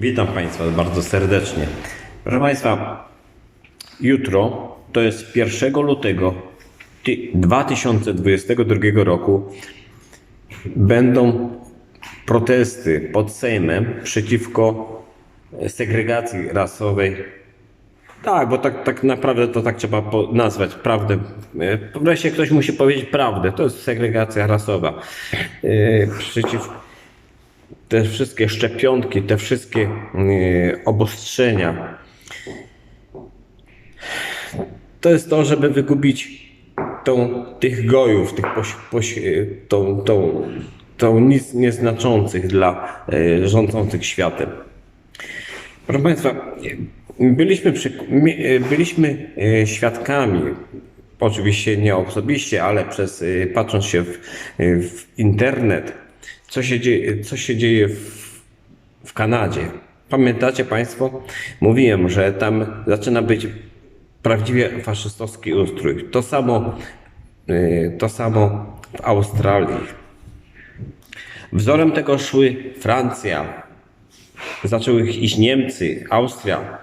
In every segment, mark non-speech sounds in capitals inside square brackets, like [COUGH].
Witam Państwa bardzo serdecznie. Proszę Państwa, jutro to jest 1 lutego ty- 2022 roku. Będą protesty pod Sejmem przeciwko segregacji rasowej. Tak, bo tak, tak naprawdę to tak trzeba nazwać prawdę. E, Wreszcie ktoś musi powiedzieć prawdę. To jest segregacja rasowa. E, Przeciw te wszystkie szczepionki, te wszystkie yy, obostrzenia. To jest to, żeby wygubić tą, tych gojów, tych poś, poś, yy, tą, tą, tą nic nieznaczących dla yy, rządzących światem. Proszę Państwa, byliśmy, przy, yy, byliśmy świadkami, oczywiście nie osobiście, ale przez, patrząc się w, w internet, co się dzieje, co się dzieje w, w Kanadzie. Pamiętacie Państwo? Mówiłem, że tam zaczyna być prawdziwie faszystowski ustrój. To samo, yy, to samo w Australii. Wzorem tego szły Francja, zaczęły iść Niemcy, Austria.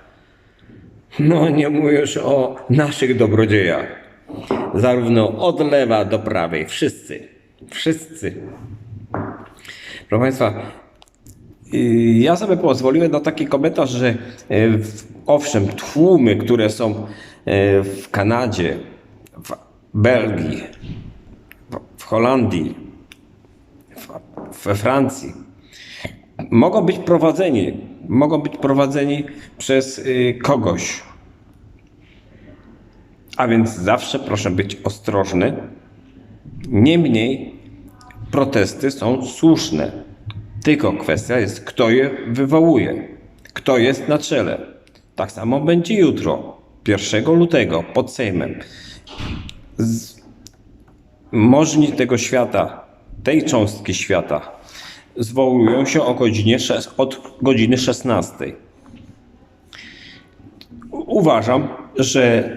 No nie mówię już o naszych dobrodziejach. Zarówno od lewa do prawej. Wszyscy. Wszyscy. Proszę Państwa, yy, ja sobie pozwoliłem na taki komentarz, że w- owszem, tłumy, które są yy, w Kanadzie, w Belgii, w- Holandii, we Francji, mogą być prowadzeni, mogą być prowadzeni przez y, kogoś. A więc zawsze proszę być ostrożny. Niemniej protesty są słuszne. Tylko kwestia jest, kto je wywołuje, kto jest na czele. Tak samo będzie jutro, 1 lutego, pod Sejmem. Z... Możni tego świata, tej cząstki świata, zwołują się o godzinie, od godziny 16. Uważam, że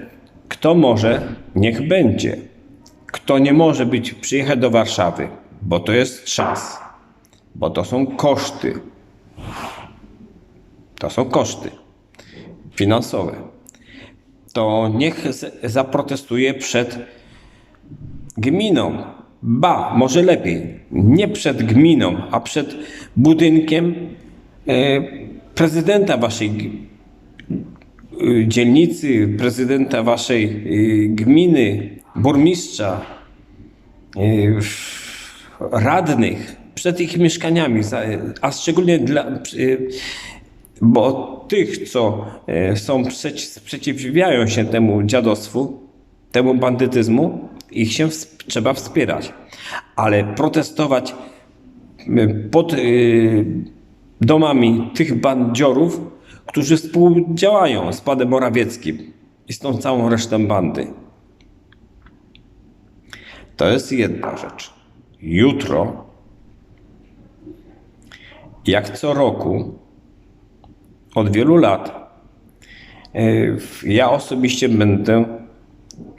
kto może, niech będzie. Kto nie może być, przyjechać do Warszawy, bo to jest czas, bo to są koszty. To są koszty finansowe. To niech zaprotestuje przed gminą. Ba, może lepiej, nie przed gminą, a przed budynkiem e, prezydenta waszej dzielnicy, prezydenta waszej y, gminy, burmistrza, y, radnych, przed ich mieszkaniami, a szczególnie dla, bo tych, co e, są przeci- sprzeciwiają się temu dziadostwu, temu bandytyzmu, ich się trzeba wspierać. Ale protestować pod y, domami tych bandziorów, którzy współdziałają z panem Morawieckim i z tą całą resztą bandy. To jest jedna rzecz. Jutro, jak co roku, od wielu lat, y, ja osobiście będę,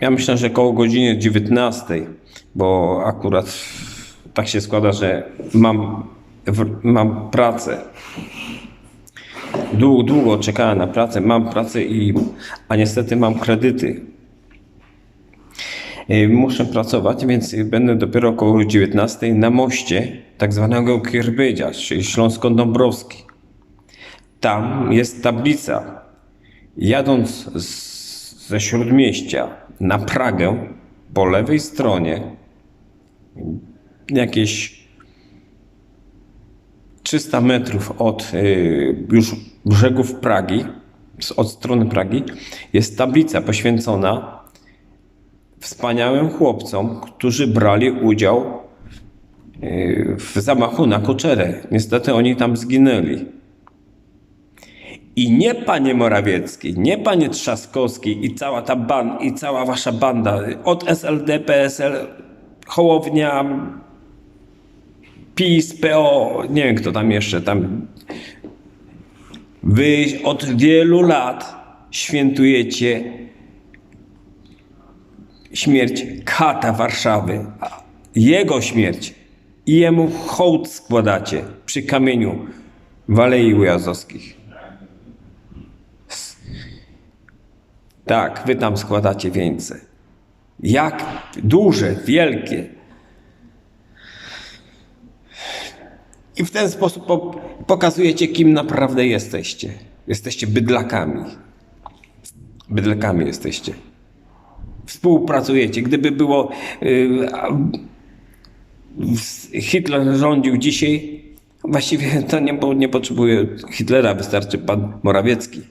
ja myślę, że koło godziny 19, bo akurat tak się składa, że mam, mam pracę. Długo, długo czekałem na pracę, mam pracę, i, a niestety mam kredyty. Y, Muszę pracować, więc będę dopiero około 19 na moście tak zwanego Kierbedzia, czyli Śląsko-Dąbrowski. Tam jest tablica. Jadąc z, ze śródmieścia na Pragę, po lewej stronie jakieś 300 metrów od y, już brzegów Pragi, od strony Pragi, jest tablica poświęcona wspaniałym chłopcom, którzy brali udział y, w zamachu na Koczerę. Niestety oni tam zginęli. I nie panie Morawiecki, nie panie Trzaskowski i cała ta ban, i cała wasza banda od SLD, PSL, Hołownia, PiS, PO, nie wiem kto tam jeszcze tam. Wy od wielu lat świętujecie śmierć kata Warszawy, jego śmierć i jemu hołd składacie przy kamieniu w Alei Ujazdowskich. Tak, wy tam składacie wieńce. Jak duże, wielkie. I w ten sposób po pokazujecie, kim naprawdę jesteście. Jesteście bydlakami. Bydlakami jesteście. Współpracujecie. Gdyby było. Yy, Hitler rządził dzisiaj, właściwie to nie, nie potrzebuje Hitlera, wystarczy pan Morawiecki.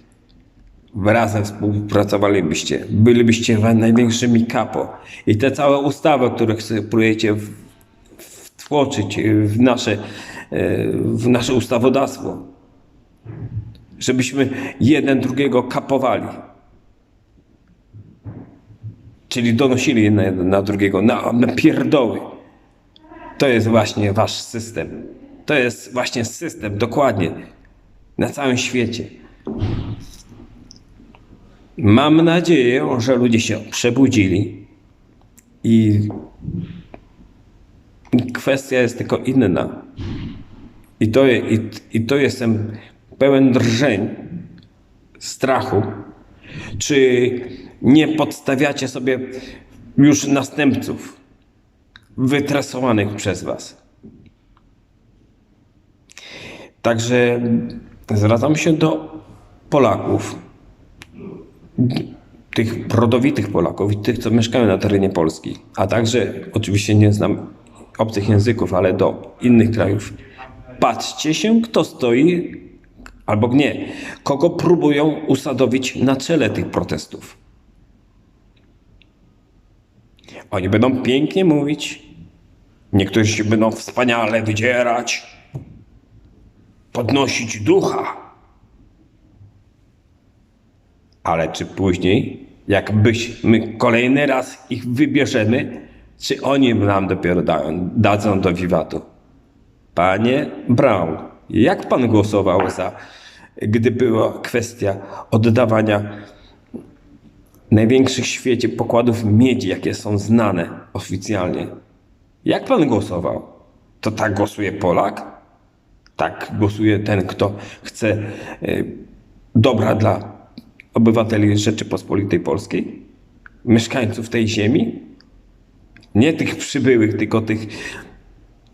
Razem współpracowalibyście, bylibyście największymi kapo. I te całe ustawy, które próbujecie wtłoczyć w nasze, w nasze ustawodawstwo, żebyśmy jeden drugiego kapowali. Czyli donosili jeden na drugiego, na, na pierdoły. To jest właśnie wasz system. To jest właśnie system, dokładnie, na całym świecie. Mam nadzieję, że ludzie się przebudzili i kwestia jest tylko inna. I to, i, i to jestem pełen drżeń, strachu, czy nie podstawiacie sobie już następców wytresowanych przez Was. Także zwracam się do Polaków, tych rodowitych Polaków i tych, co mieszkają na terenie Polski, a także oczywiście nie znam obcych języków, ale do innych krajów. Patrzcie się, kto stoi, albo nie, kogo próbują usadowić na czele tych protestów. Oni będą pięknie mówić, niektórzy się będą wspaniale wydzierać, podnosić ducha. Ale czy później, jakbyśmy kolejny raz ich wybierzemy, czy oni nam dopiero dają, dadzą do wiwatu? Panie Brown, jak pan głosował za, gdy była kwestia oddawania największych w świecie pokładów miedzi, jakie są znane oficjalnie? Jak pan głosował? To tak głosuje Polak? Tak głosuje ten, kto chce y, dobra dla obywateli Rzeczypospolitej Polskiej? Mieszkańców tej ziemi? Nie tych przybyłych, tylko tych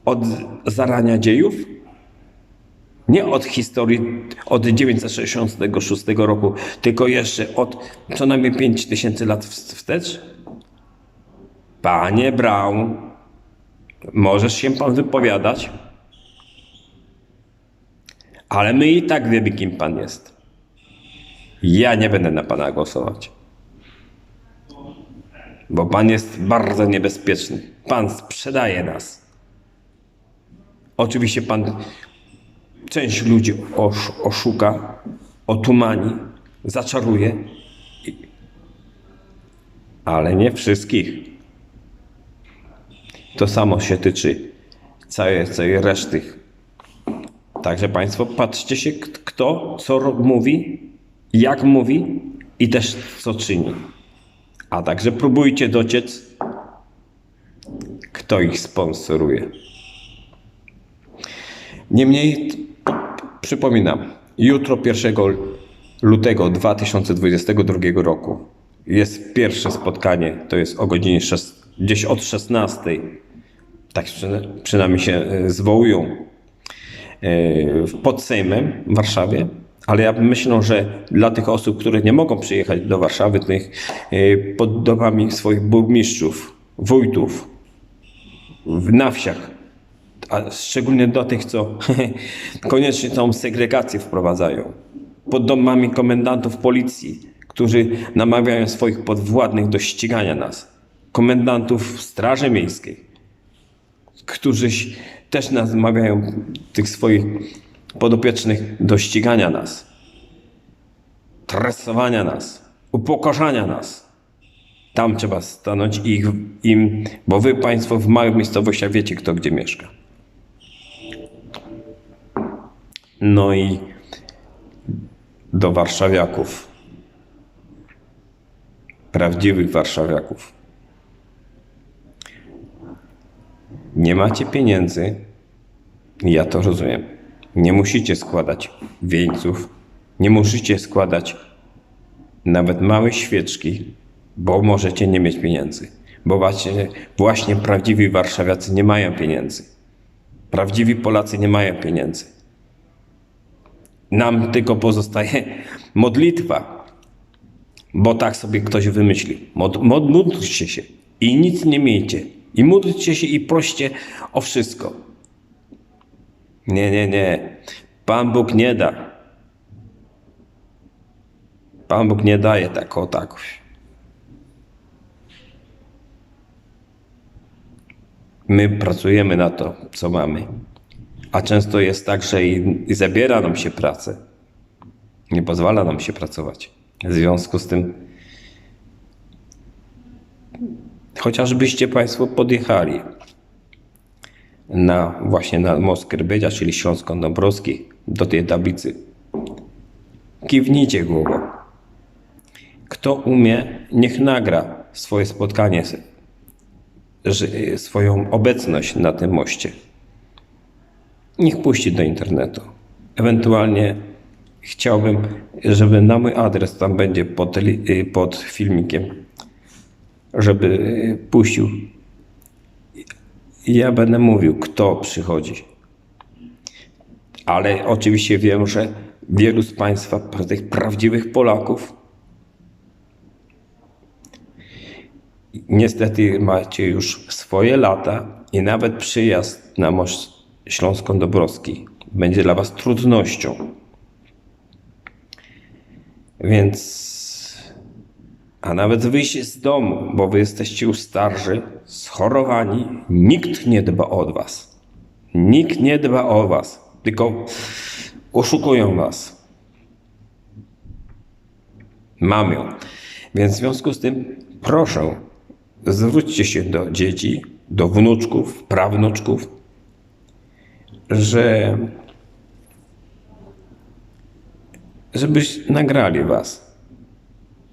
od zarania dziejów? Nie od historii od 966 roku, tylko jeszcze od co najmniej 5000 lat wstecz? Panie Brown, możesz się pan wypowiadać, ale my i tak wiemy, kim pan jest. Ja nie będę na pana głosować. Bo pan jest bardzo niebezpieczny. Pan sprzedaje nas. Oczywiście pan część ludzi osz, oszuka, otumani, zaczaruje, ale nie wszystkich. To samo się tyczy całej, całej reszty. Także Państwo patrzcie się, kto co mówi, jak mówi i też co czyni. A także próbujcie dociec, kto ich sponsoruje. Niemniej przypominam, jutro 1 lutego 2022 roku jest pierwsze spotkanie, to jest o godzinie 6, gdzieś od 16. Tak przynajmniej się e, zwołują e, pod Sejmem w Warszawie. Ale ja myślę, że dla tych osób, które nie mogą przyjechać do Warszawy, tych e, pod domami swoich burmistrzów, wójtów, na wsiach, a szczególnie do tych, co [LAUGHS] koniecznie tą segregację wprowadzają, pod domami komendantów policji, którzy namawiają swoich podwładnych do ścigania nas, komendantów Straży Miejskiej, którzy też namawiają tych swoich podopiecznych do ścigania nas, tresowania nas, upokorzania nas. Tam trzeba stanąć ich, im, bo wy Państwo w małych miejscowościach wiecie, kto gdzie mieszka. No i do warszawiaków, prawdziwych warszawiaków. Nie macie pieniędzy, ja to rozumiem. Nie musicie składać wieńców, nie musicie składać nawet małej świeczki, bo możecie nie mieć pieniędzy. Bo właśnie, właśnie prawdziwi warszawiacy nie mają pieniędzy. Prawdziwi Polacy nie mają pieniędzy. Nam tylko pozostaje [LAUGHS] modlitwa, bo tak sobie ktoś wymyślił. Mod, mod, módlcie się i nic nie miejcie. I módlcie się i proście o wszystko. Nie, nie, nie. Pan Bóg nie da. Pan Bóg nie daje tak o tak. My pracujemy na to, co mamy. A często jest tak, że i, zabiera nam się pracę. Nie pozwala nam się pracować. W związku z tym, chociażbyście Państwo podjechali na właśnie na most Krybydzia, czyli Śląsko-Dąbrowski, do tej tablicy, kiwnijcie głową. Kto umie, niech nagra swoje spotkanie, swoją obecność na tym moście. Niech puści do internetu. Ewentualnie chciałbym, żeby na mój adres tam będzie pod, y, pod filmikiem, żeby y, puścił. Ja będę mówił, kto przychodzi. Ale oczywiście wiem, że wielu z Państwa, tych prawdziwych Polaków, niestety macie już swoje lata i nawet przyjazd na most Śląsko-Dąbrowski będzie dla Was trudnością. Więc, a nawet wyjście z domu, bo Wy jesteście już starzy, schorowani, nikt nie dba o Was. Nikt nie dba o Was, tylko oszukują Was. Mamią. Więc w związku z tym proszę, zwróćcie się do dzieci, do wnuczków, prawnuczków, że żebyś nagrali was,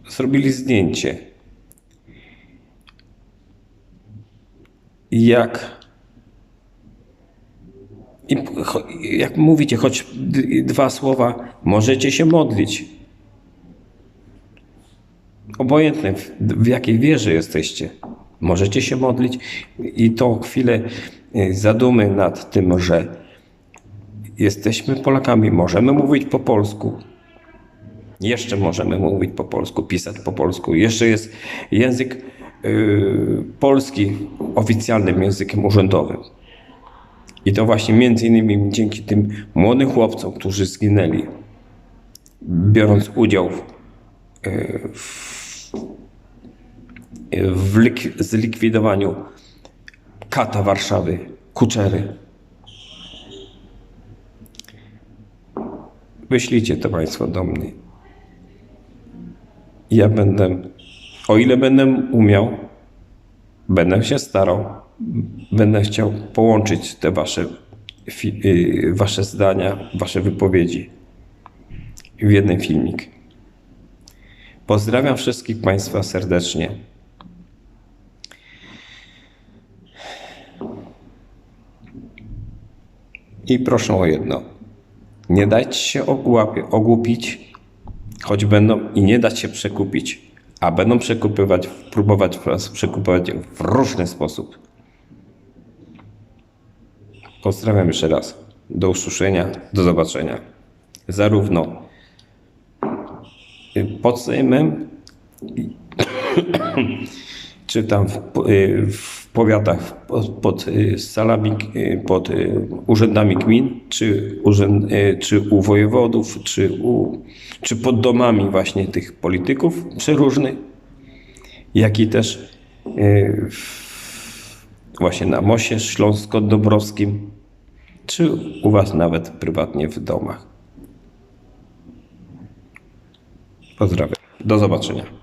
zrobili zdjęcie. Jak i jak mówicie, choć dwa słowa, możecie się modlić. Obojętne w, w jakiej wierze jesteście, możecie się modlić i to chwilę y, zadumy nad tym, że jesteśmy Polakami, możemy mówić po polsku. Jeszcze możemy mówić po polsku, pisać po polsku. Jeszcze jest język y, polski oficjalnym językiem urzędowym. I to właśnie między innymi dzięki tym młodym chłopcom, którzy zginęli, biorąc udział w, y, w, w lik, zlikwidowaniu kata Warszawy, Kuczery. Wyślijcie to Państwo do mnie. Ja będę, o ile będę umiał, będę się starał, będę chciał połączyć te Wasze, y, wasze zdania, Wasze wypowiedzi w jeden filmik. Pozdrawiam wszystkich Państwa serdecznie. I proszę o jedno. Nie dać się ogłupić, choć będą i nie dać się przekupić, a będą przekupywać, próbować was przekupywać w różny sposób. Pozdrawiam jeszcze raz. Do usłyszenia, do zobaczenia. Zarówno y, pod Sejmem, [COUGHS] czy tam w, y, w powiatach pod, pod y, salami, y, pod urzędami gmin, czy, urzęd, czy u wojewodów, czy, u, czy pod domami właśnie tych polityków przeróżnych, jak i też właśnie na Mosie Śląsko-Dąbrowskim, czy u Was nawet prywatnie w domach. Pozdrawiam. Do zobaczenia.